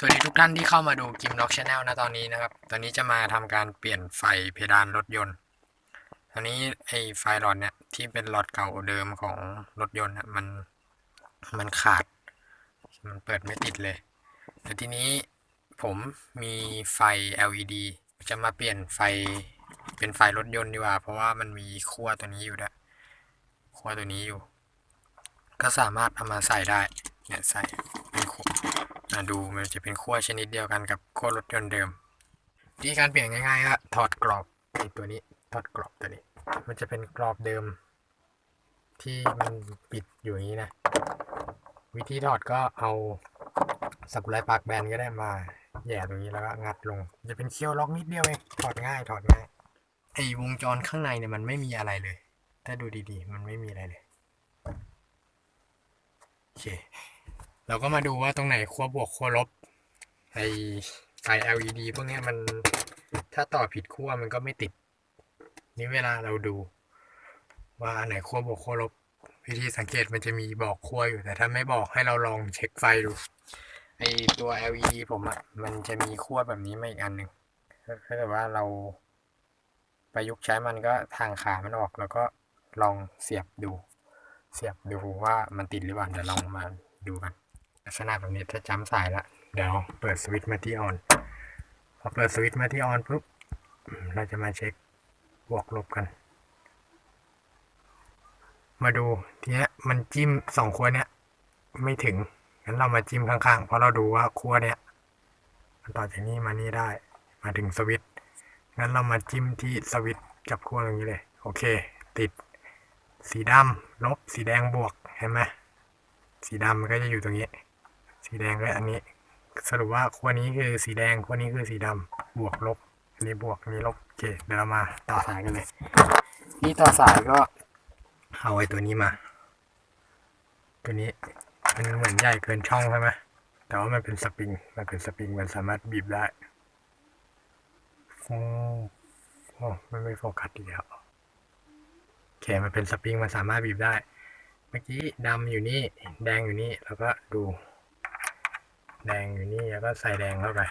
สวัสดีทุกท่านที่เข้ามาดูกิมน็อกชาแนลนะตอนนี้นะครับ ตอนนี้จะมาทำการเปลี่ยนไฟเพดานรถยนต์ ตอนนี้ไอ้ไฟหลอดเนี่ยที่เป็นหลอดเก่าเดิมของรถยนต์น่ะมันมันขาด มันเปิดไม่ติดเลย แต่ทีนี้ผมมีไฟ LED จะมาเปลี่ยนไฟเป็นไฟรถยนต์ดีกว่า เพราะว่ามันมีขั้วตัวนี้อยู่ด้วยขั้วตัวนี้อยู่ ก็สามารถเอามาใส่ได้เนี่ยใส่เป็นขั้ว ดูมันจะเป็นขั้วชนิดเดียวกันกับขั้วรถยนต์เดิมวิธีการเปลี่ยนง่ายๆก็ถอดกรอบตัวนี้ถอดกรอบตัวนี้ มันจะเป็นกรอบเดิม ที่มันปิดอยู่อย่างนี้นะ วิธีถอดก็เอาสักรูไลปากแบนก็ได้มาแย่ตรงนี้แล้วก็งัดลง จะเป็นเคี้ยวล็อกนิดเดียวเองถอดง่ายถอดง่ายไอ้วงจรข้างในเนี่ยมันไม่มีอะไรเลย ถ้าดูดีๆ มันไม่มีอะไรเลยโอเค เราก็มาดูว่าตรงไหนขั้วบวกขั้วลบไอไฟ LED พวกนี้มันถ้าต่อผิดขั้วมันก็ไม่ติด นี่เวลาเราดู ว่าอันไหนขั้วบวกขั้วลบ วิธีสังเกตมันจะมีบอกขั้วอยู่ แต่ถ้าไม่บอกให้เราลองเช็คไฟดูไอตัว LED ผมอะมันจะมีขั้วแบบนี้มาอีกอันหนึ่งถ้าเกิดว่าเราประยุกต์ใช้มันก็ทางขามันออกแล้วก็ลองเสียบดู เสียบดูว่ามันติดหรือเปล่าเดี๋ยวลองมาดูกัน ลักษณะแบบนี้ถ้าจำสายละเดี๋ยวเปิดสวิตช์มาที่ออน พอเปิดสวิตช์มาที่ออนปุ๊บ เราจะมาเช็คบวกลบกัน มาดูทีนี้มันจิ้มสองขั้วเนี้ยไม่ถึง งั้นเรามาจิ้มข้างๆ เพราะเราดูว่าขั้วเนี้ยมันต่อจากนี้มานี่ได้ มาถึงสวิตช์ งั้นเรามาจิ้มที่สวิตช์กับขั้วตรงนี้เลย โอเค ติด สีดำลบ สีแดงบวก เห็นไหม สีดำมันก็จะอยู่ตรงนี้ สีแดงก็อันนี้ สรุปว่าขั้วนี้คือสีแดงขั้วนี้คือสีดำบวกลบ อันนี้บวกอันนี้ลบโอเคเดี๋ยวเรามาต่อสายกันเลย นี่ต่อสายก็เอาไอ้ตัวนี้มา ตัวนี้มันเหมือนใหญ่เกินช่องใช่ไหมแต่ว่ามันเป็นสปริง มันเป็นสปริง มันสามารถบีบได้อืมโอ้มันไม่โฟกัสอีแล้วโอเคมันเป็นสปริง มันสามารถบีบได้ เมื่อกี้ดำอยู่นี่ แดงอยู่นี่ แล้วก็ดู แดงอยู่นี่แล้วก็ใส่แดงเข้าไป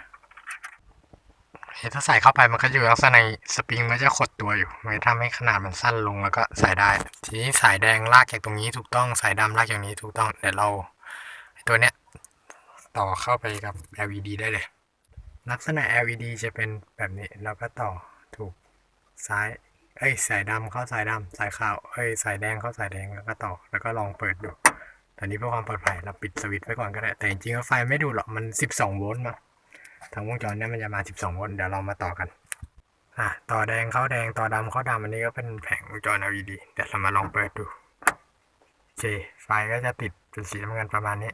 ถ้าใส่เข้าไปมันก็อยู่ลักษณะสปริงมันจะขดตัวอยู่มันจะทำให้ขนาดมันสั้นลงแล้วก็ใส่ได้ ทีนี้สายแดงลากจากตรงนี้ถูกต้องสายดำลากจากนี้ถูกต้องเดี๋ยวเราตัวเนี้ยต่อเข้าไปกับ LED ได้เลย ลักษณะ LED จะเป็นแบบนี้แล้วก็ต่อถูกซ้ายเอ้ยสายดำเข้าสายดำสายขาวเอ้ยสายแดงเข้าสายแดงแล้วก็ต่อแล้วก็ลองเปิดดู อนนี้เพื่อความปลอดภัยเราปิดสวิตช์ไว้ก่อนก็ได้แต่จริงๆไฟไม่ดูหรอกมัน 12 โวลต์มาทางวงจรเนี่ยมันจะมา 12 โวลต์เดี๋ยวเรามาต่อกันอะต่อแดงเข้าแดงต่อดำเข้าดำอันนี้ก็เป็นแผงวงจร LED เดี๋ยวเรามาลองเปิดดูโอเคไฟก็จะติดเป็นสีน้ำเงินประมาณนี้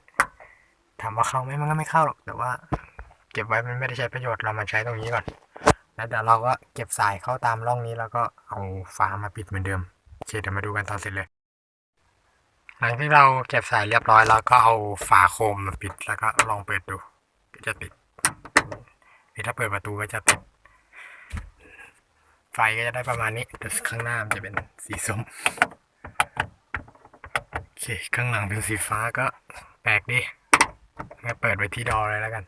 ถามว่าเข้าไหมมันก็ไม่เข้าหรอกแต่ว่า เก็บไว้มันไม่ได้ใช้ประโยชน์เรามาใช้ตรงนี้ก่อนแล้วเดี๋ยวเราก็เก็บสายเข้าตามร่องนี้แล้วก็เอาฝามาปิดเหมือนเดิมโอเคเดี๋ยวมาดูกันตอนเสร็จเลย หลังที่เราเก็บสายเรียบร้อยแล้วก็เอาฝาโคมมาปิดแล้วก็ลองเปิดดูก็จะติดนี่ถ้าเปิดประตูก็จะติด ไฟก็จะได้ประมาณนี้แต่ข้างหน้ามันจะเป็นสีส้มโอเคข้างหลังเป็นสีฟ้าก็แปลกดีงั้นเปิดไว้ที่ดอเลยแล้วกัน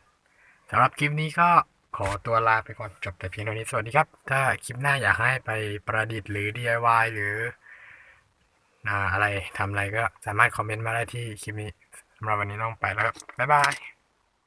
สำหรับคลิปนี้ก็ขอตัวลาไปก่อนจบแต่เพียงเท่านี้สวัสดีครับ ถ้าคลิปหน้าอยากให้ไปประดิษฐ์หรือ DIY หรือ อะไรทำอะไรก็สามารถคอมเมนต์มาได้ที่คลิปนี้สำหรับวันนี้ต้องไปแล้วบ๊ายบาย